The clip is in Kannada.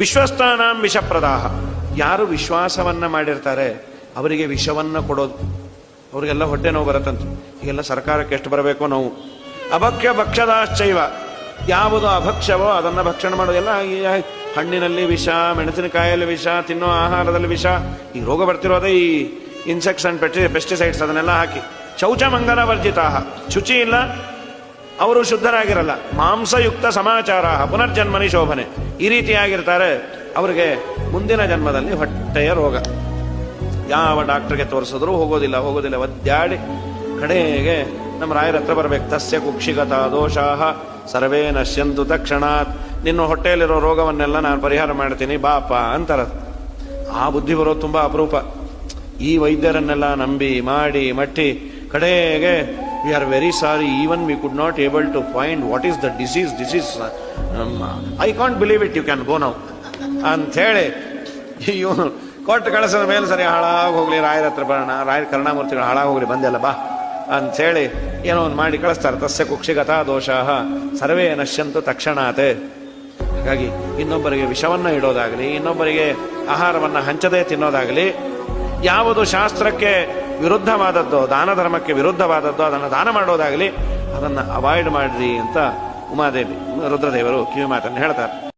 ವಿಶ್ವಸ್ತಾನಾಂ ವಿಷಪ್ರದಾಹ. ಯಾರು ವಿಶ್ವಾಸವನ್ನ ಮಾಡಿರ್ತಾರೆ, ಅವರಿಗೆ ವಿಷವನ್ನ ಕೊಡೋದು. ಅವರಿಗೆಲ್ಲ ಹೊಟ್ಟೆ ನೋವು ಬರತ್ತಂತೆ. ಈಗೆಲ್ಲ ಸರ್ಕಾರಕ್ಕೆ ಎಷ್ಟು ಬರಬೇಕೋ ನೋವು. ಅಭಕ್ಷ್ಯ ಭಕ್ಷದಾಶ್ಚೈವ. ಯಾವುದು ಅಭಕ್ಷ್ಯವೋ ಅದನ್ನು ಭಕ್ಷಣ ಮಾಡೋದೆಲ್ಲ ಹಣ್ಣಿನಲ್ಲಿ ವಿಷ, ಮೆಣಸಿನಕಾಯಲ್ಲಿ ವಿಷ ತಿನ್ನೋ ಆಹಾರದಲ್ಲಿ ವಿಷ, ಈ ರೋಗ ಬರ್ತಿರೋದೇ ಈ ಇನ್ಸೆಕ್ಷನ್ ಅಂಡ್ ಪೆಸ್ಟಿಸೈಡ್ಸ್ ಅದನ್ನೆಲ್ಲ ಹಾಕಿ. ಶೌಚ ಮಂಗಲ ವರ್ಜಿತಾಹ. ಶುಚಿ ಇಲ್ಲ ಅವರು ಶುದ್ಧರಾಗಿರಲ್ಲ. ಮಾಂಸಯುಕ್ತ ಸಮಾಚಾರ, ಪುನರ್ಜನ್ಮನಿ ಶೋಭನೆ. ಈ ರೀತಿಯಾಗಿರ್ತಾರೆ ಅವರಿಗೆ ಮುಂದಿನ ಜನ್ಮದಲ್ಲಿ ಹೊಟ್ಟೆಯ ರೋಗ. ಯಾವ ಡಾಕ್ಟರ್ಗೆ ತೋರಿಸಿದ್ರು ಹೋಗೋದಿಲ್ಲ ಹೋಗೋದಿಲ್ಲ. ಒದ್ದಾಡಿ ಕಡೆಗೆ ನಮ್ಮ ರಾಯರ ಹತ್ರ ಬರಬೇಕು. ತಸ್ಯ ಕುಕ್ಷಿಗತ ದೋಷಾಹ, ಸರ್ವೇ ನಶ್ಯಂತು ತಕ್ಷಣಾತ್. ನಿನ್ನ ಹೊಟ್ಟೆಯಲ್ಲಿರೋ ರೋಗವನ್ನೆಲ್ಲ ನಾನು ಪರಿಹಾರ ಮಾಡ್ತೀನಿ, ಬಾಪ ಅಂತಾರ. ಆ ಬುದ್ಧಿ ಬರೋದು ತುಂಬ ಅಪರೂಪ. ಈ ವೈದ್ಯರನ್ನೆಲ್ಲ ನಂಬಿ, ಮಾಡಿ, ಮಟ್ಟಿ ಕಡೆಗೆ we are very sorry even we could not able to find what is the disease disease I can't believe it you can go now ಅಂಥೇಳಿ ಇವನು ಕೊಟ್ಟು ಕಳಿಸಿದ ಮೇಲೆ ಸರಿ ಹಾಳಾಗಿ ಹೋಗಲಿ, ರಾಯರ ಹತ್ರ ಬರೋಣ, ರಾಯರ ಕರುಣಾಮೂರ್ತಿಗಳು ಹಾಳಾಗಿ ಹೋಗಲಿ ಬಂದೆಲ್ಲ ಬಾ. ಅಂಥೇಳಿ ಏನೋ ಒಂದು ಮಾಡಿ ಕಳಿಸ್ತಾರೆ. ತಸ್ಯ ಕುಕ್ಷಿಗತಾ ದೋಷ ಸರ್ವೇ ನಶ್ಯಂತು ತಕ್ಷಣಾತೆ. ಹಾಗಾಗಿ ಇನ್ನೊಬ್ಬರಿಗೆ ವಿಷವನ್ನು ಇಡೋದಾಗಲಿ, ಇನ್ನೊಬ್ಬರಿಗೆ ಆಹಾರವನ್ನು ಹಂಚದೇ ತಿನ್ನೋದಾಗಲಿ, ಯಾವುದು ಶಾಸ್ತ್ರಕ್ಕೆ ವಿರುದ್ಧವಾದದ್ದು, ದಾನ ಧರ್ಮಕ್ಕೆ ವಿರುದ್ಧವಾದದ್ದು, ಅದನ್ನು ದಾನ ಮಾಡೋದಾಗಲಿ, ಅದನ್ನು ಅವಾಯ್ಡ್ ಮಾಡಿರಿ ಅಂತ ಉಮಾದೇವಿ, ರುದ್ರದೇವರು ಕಿವಿ ಮಾತನ್ನು ಹೇಳ್ತಾರೆ.